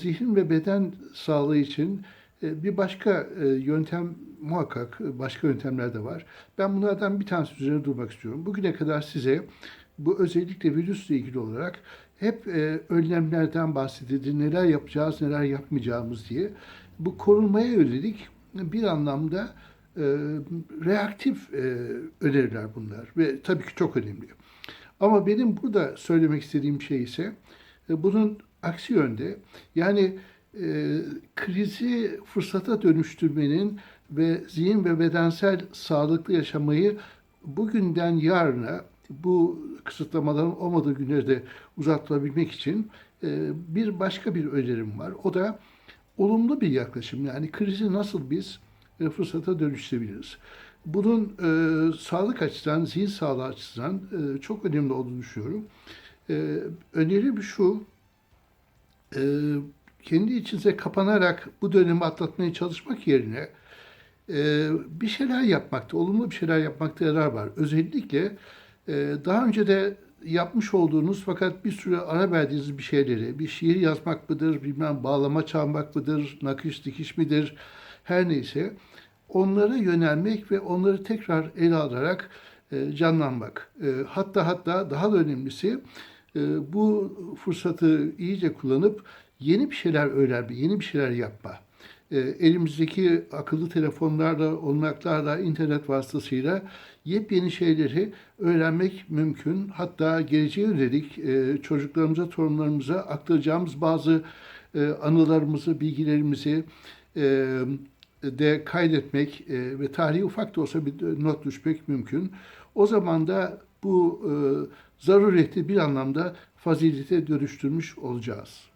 Zihin ve beden sağlığı için e, bir başka e, yöntem muhakkak e, başka yöntemler de var. Ben bunlardan bir tanesi üzerine durmak istiyorum. Bugüne kadar size bu özellikle virüsle ilgili olarak hep önlemlerden bahsedildi. Neler yapacağız, neler yapmayacağımız diye. Bu korunmaya yönelik bir anlamda reaktif öneriler bunlar ve tabii ki çok önemli. Ama benim burada söylemek istediğim şey ise bunun aksi yönde yani e, krizi fırsata dönüştürmenin ve zihin ve bedensel sağlıklı yaşamayı bugünden yarına bu kısıtlamaların olmadığı günleri de uzatılabilmek için e, bir başka bir önerim var. O da olumlu bir yaklaşım. Yani krizi nasıl biz e, fırsata dönüştürebiliriz? Bunun e, sağlık açısından, zihin sağlığı açısından e, çok önemli olduğunu düşünüyorum. E, önerim şu, e, kendi içinize kapanarak bu dönemi atlatmaya çalışmak yerine e, bir şeyler yapmakta, olumlu bir şeyler yapmakta yarar var. Özellikle e, daha önce de yapmış olduğunuz fakat bir süre ara verdiğiniz bir şeyleri, bir şiir yazmak mıdır, bilmem bağlama çalmak mıdır, nakış dikiş midir, her neyse onlara yönelmek ve onları tekrar ele alarak e, canlanmak. E, hatta hatta daha da önemlisi bu fırsatı iyice kullanıp yeni bir şeyler öğrenme, yeni bir şeyler yapma. E, elimizdeki akıllı telefonlarla, olanaklarla, internet vasıtasıyla yepyeni şeyleri öğrenmek mümkün. Hatta geleceğe yönelik e, çocuklarımıza, torunlarımıza aktaracağımız bazı e, anılarımızı, bilgilerimizi e, de kaydetmek e, ve tarihi ufak da olsa bir not düşmek mümkün. O zaman da bu e, zarureti bir anlamda fazilete dönüştürmüş olacağız.